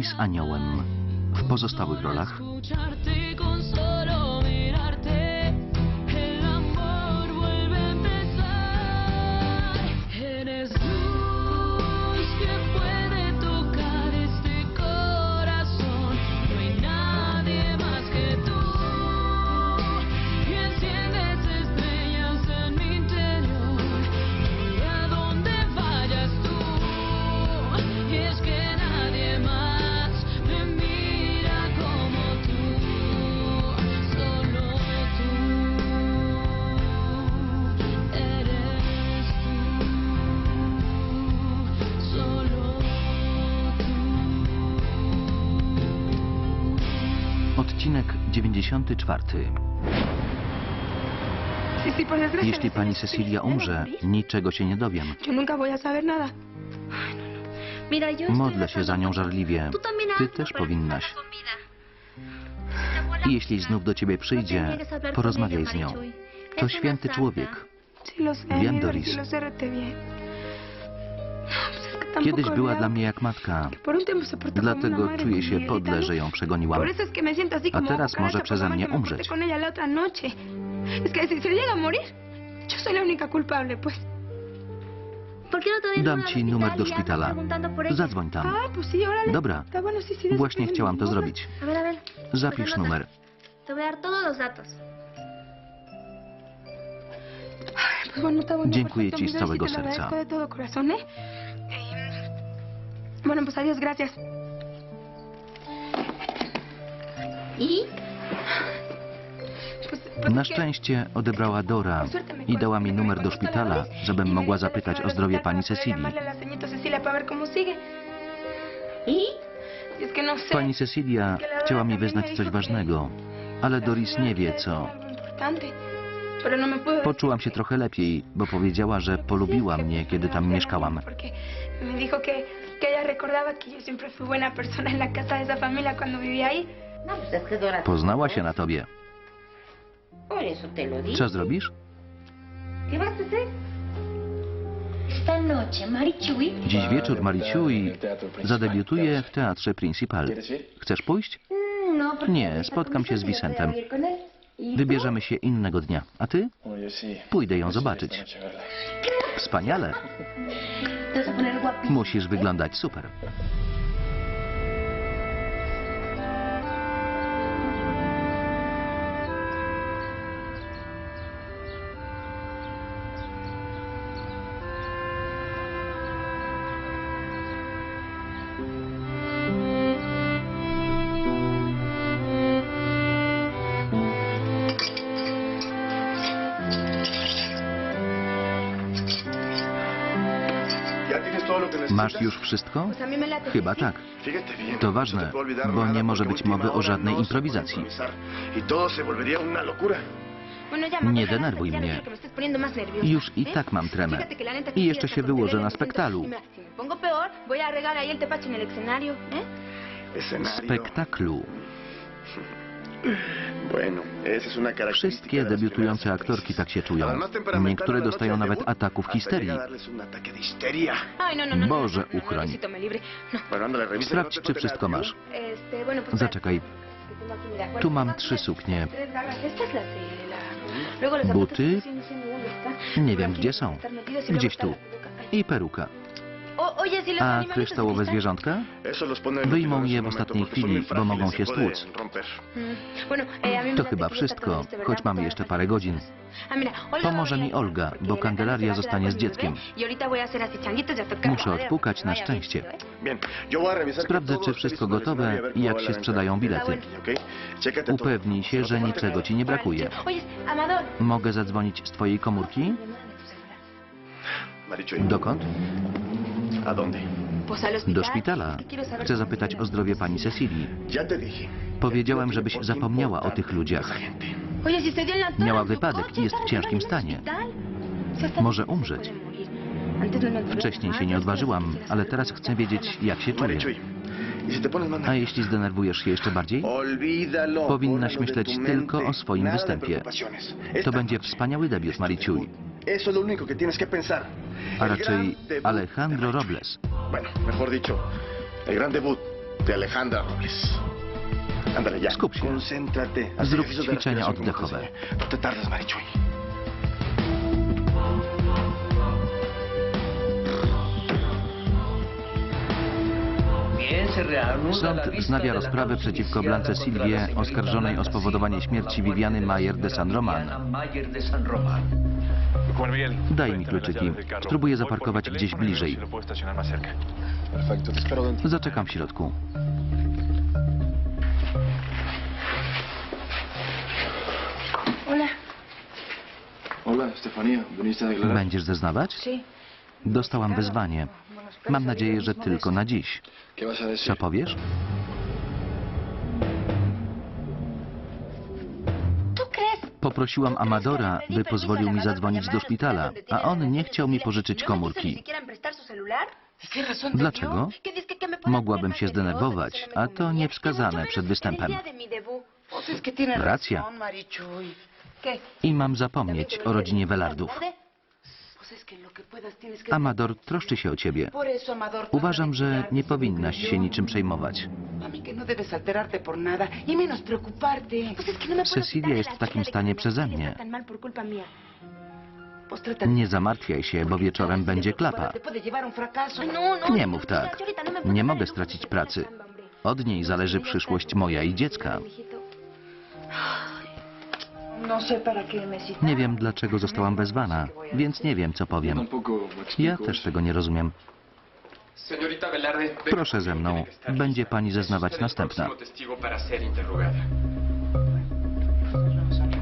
Zgraj z aniołem. W pozostałych rolach 94. Sí, sí, por desgracia. Jeśli pani Cecilia umrze, niczego się nie dowiem. Yo estoy Modlę się za nią żarliwie. Ty też powinnaś. I jeśli znów do ciebie no przyjdzie, porozmawiaj z nią. To święty człowiek. Mi Doris. Kiedyś była dla mnie jak matka. Dlatego czuję się podle, ¿no? że ją przegoniłam. A teraz może przeze mnie porté umrzeć. con ella la otra noche. Es que si se llega a morir, yo soy la única culpable, pues. ¿Por qué no Dam ci numer do y szpitala. Zadzwoń tam. Ah. Dobra. Właśnie chciałam to zrobić. Zapisz anota. numer. Dziękuję ci z całego serca. Bueno, pues adiós, gracias. ¿Y? Pues Na szczęście odebrała Dora i dała mi numer do szpitala, żebym mogła zapytać o zdrowie pani Cecilii. ¿Y? Pani Cecilia chciała mi wyznać coś ważnego, ale Doris nie wie co. no Poczułam się trochę lepiej, bo powiedziała, że polubiła mnie, kiedy tam mieszkałam. No. Poznała się na tobie. Co zrobisz? Dziś wieczór Mariciu i zadebiutuje w teatrze Principal. Chcesz pójść? Mm, No, Nie, spotkam się z Vicentem. Wybierzemy się innego dnia. A ty? Pójdę ją zobaczyć. Wspaniale. Musisz wyglądać super. Masz już wszystko? Chyba tak. To no ważne, bo nie może być mowy o żadnej no improwizacji. Nie Marta, denerwuj no mnie. Już i tak mam tremę. I jeszcze się wyłożę na spektaklu. ¿eh? Escenario. Spektaklu. Wszystkie debiutujące aktorki tak się czują. Temperamentales Niektóre noche dostają nawet ataków histerii. no, no, no. no, Boże, no, no, no, uchroń. No, revisa. Sprawdź, no czy wszystko masz. Zaczekaj, tu mam trzy suknie. los Buty? no. Nie wiem, gdzie są. y Gdzieś tu. I peruka. A kryształowe zwierzątka? En Wyjmą je w ostatniej chwili, bo mogą się stłuc. Mm. Eh, mí me To chyba wszystko, ¿verdad? choć mamy jeszcze parę godzin. Pomoże mi Olga, bo la Candelaria Candy se va a zostanie z dzieckiem. Muszę odpukać na szczęście. Sprawdzę, czy wszystko gotowe i jak się sprzedają bilety. Upewnij się, że niczego ci nie brakuje. Mogę zadzwonić z twojej komórki? Dokąd? ¿A dónde? Do szpitala. Chcę zapytać o zdrowie pani Cecilii. Powiedziałem, żebyś zapomniała o tych ludziach. Miała su wypadek i jest w ciężkim stanie. Może que umrzeć. no Wcześniej się nie yo odważyłam, ale teraz chcę wiedzieć, jak się czuje. ¿y A jeśli zdenerwujesz się jeszcze bardziej? Powinnaś myśleć tylko o swoim występie. To będzie wspaniały debiut, Mariciuj. Eso es lo único que tienes que pensar. A El raczej Alejandro. Robles. Bueno, mejor dicho, el gran debut De Alejandra Robles. Ándale, ya. Skup się. Concéntrate. Zrób ćwiczenia oddechowe. No te tardes, Marichuy. Sąd wznawia rozprawę przeciwko Blance Silvie, oskarżonej o spowodowanie śmierci Viviany Mayer de San Roman. Daj mi kluczyki. Spróbuję zaparkować gdzieś bliżej. Zaczekam w środku. Będziesz zeznawać? Dostałam wezwanie. Mam nadzieję, że tylko na dziś. Co powiesz? Poprosiłam Amadora, by pozwolił mi zadzwonić do szpitala, a on nie chciał mi pożyczyć komórki. Dlaczego? Mogłabym się zdenerwować, a to niewskazane przed występem. Racja. I mam zapomnieć o rodzinie Velardów. Amador troszczy się o ciebie. Uważam, że nie powinnaś się niczym przejmować. No y preocuparte. Cecilia jest w takim stanie przeze mnie. Nie zamartwiaj się, bo wieczorem będzie klapa. Fracaso. Nie mów tak. Nie mogę stracić pracy. Od niej zależy przyszłość moja i dziecka. Nie wiem, dlaczego zostałam wezwana, więc nie wiem, co powiem. Ja też tego nie rozumiem. Proszę ze mną. Będzie pani zeznawać następna.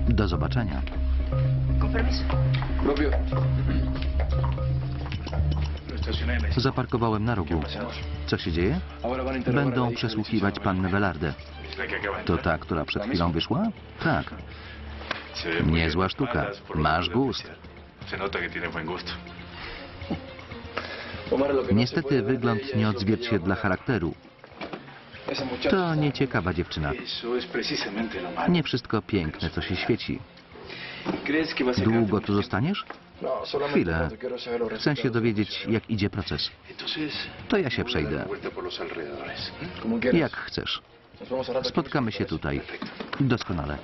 Do zobaczenia. Zaparkowałem na rogu. Co się dzieje? Będą przesłuchiwać pannę Velarde. To ta, która przed chwilą wyszła? Tak. Niezła sztuka. Masz gust. Niestety wygląd nie odzwierciedla charakteru. To nieciekawa dziewczyna. Nie wszystko piękne, co się świeci. ¿Crees que vas a Długo tu zostaniesz? No, Chwilę. Chcę się dowiedzieć, jak idzie proces. To ja się przejdę. quieras. Jak chcesz. Spotkamy się tutaj. Doskonale.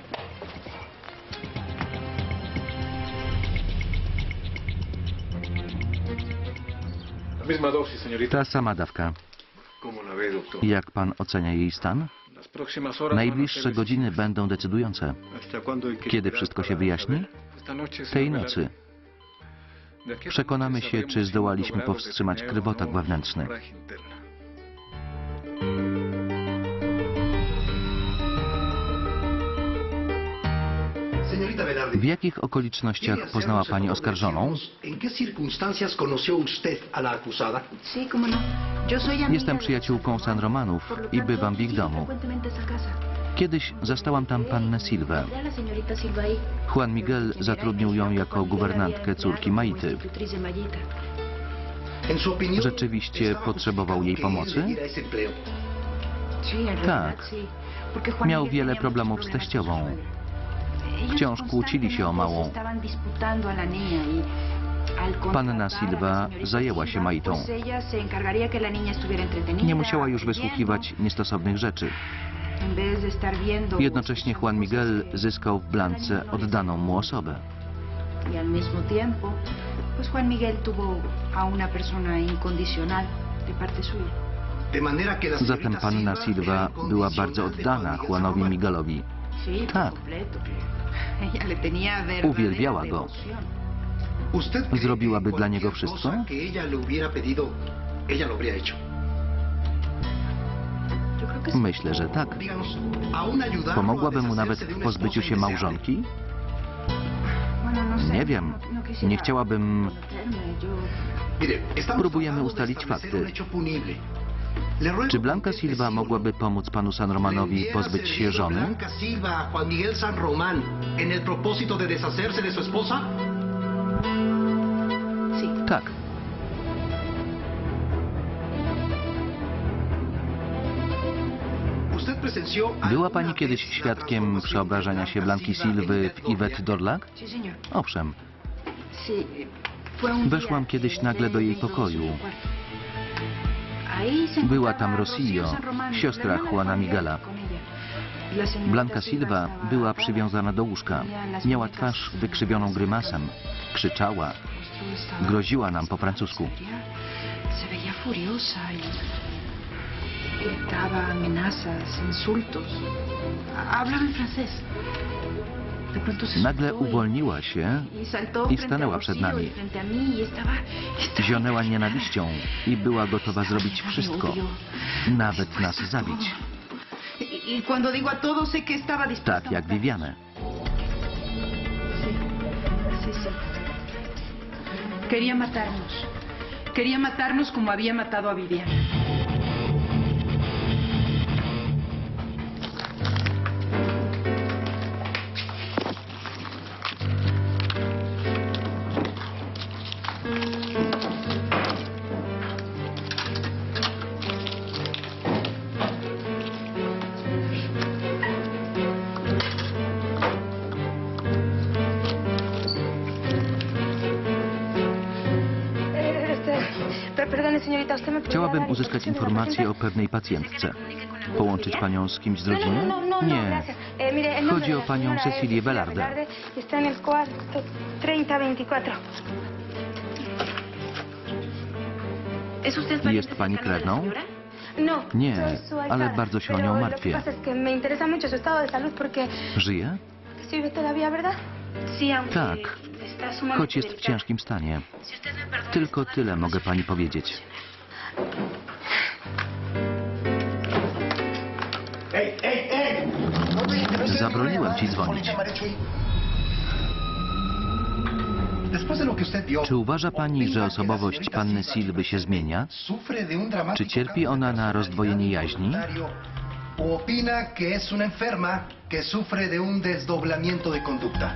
Ta sama dawka. Jak pan ocenia jej stan? Najbliższe godziny będą decydujące. ¿Hasta cuándo hay que Kiedy wszystko się wyjaśni? Tej nocy. Przekonamy się, czy zdołaliśmy powstrzymać o no wewnętrzny. W jakich okolicznościach poznała pani oskarżoną? No. Jestem przyjaciółką San Romanów i bywam w ich domu. Kiedyś zastałam tam pannę Silwę. Juan Miguel zatrudnił ją jako guwernantkę córki Maity. Rzeczywiście potrzebował jej pomocy? Tak. Miał wiele problemów z teściową. Wciąż kłócili się o małą. y Panna Silva zajęła się Maitą. Nie musiała już wysłuchiwać niestosownych rzeczy. Jednocześnie Juan Miguel zyskał w Blance oddaną mu osobę. y Zatem panna Silva była bardzo oddana Miguel Juanowi Miguelowi. Tak. Uwielbiała go. devoción. ¿Usted cree Zrobiłaby dla niego wszystko? Myślę, że tak. Pomogłaby mu nawet w pozbyciu się małżonki? No Nie wiem. no- no Nie chciałabym... Próbujemy ustalić fakty. Czy Blanca Silva mogłaby pomóc panu San Romanowi ¿Le pozbyć się żony? Blanca Silva a Juan Miguel San Román en el propósito de deshacerse de su esposa? Sí. Tak. ¿Usted presenció Była pani kiedyś świadkiem de się Blanki Silwy w Yvette Dorlac? Dorlak? Owszem. Weszłam kiedyś nagle do jej pokoju. Była tam Rosillo, siostra Juana Juan Miguel, Miguela. Blanka Silva była przywiązana do łóżka. Miała twarz wykrzywioną grymasem. Krzyczała. Groziła nam po francusku. Y gritaba amenazas, insultos. Hablaba en francés. Nagle uwolniła się i stanęła przed nami. y y Zionęła nienawiścią i była gotowa zrobić wszystko, nawet nas zabić. Y, Tak jak. Viviane. Quería matarnos. Quería matarnos como había matado a Vivian. Chciałabym uzyskać informację o pewnej pacjentce. Połączyć panią z kimś z rodziny? no, no, no, Nie. nombre Chodzi o panią Cecilię Velarde. Está en el cuarto 3024. ¿Es usted Jest pani krewną? Nie, ale bardzo się o nią martwię. Żyje? Tak. Choć jest w ciężkim stanie. Tylko tyle mogę pani powiedzieć. Zabroniłem ci dzwonić. Czy uważa pani, że osobowość panny Silwy się zmienia? Czy cierpi ona na rozdwojenie jaźni? involuntario, ¿O opina que es una enferma que sufre de un desdoblamiento de conducta?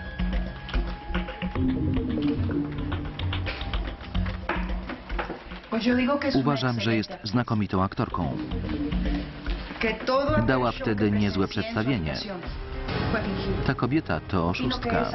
Uważam, że jest znakomitą aktorką. Dała wtedy niezłe przedstawienie. Ta kobieta to oszustka.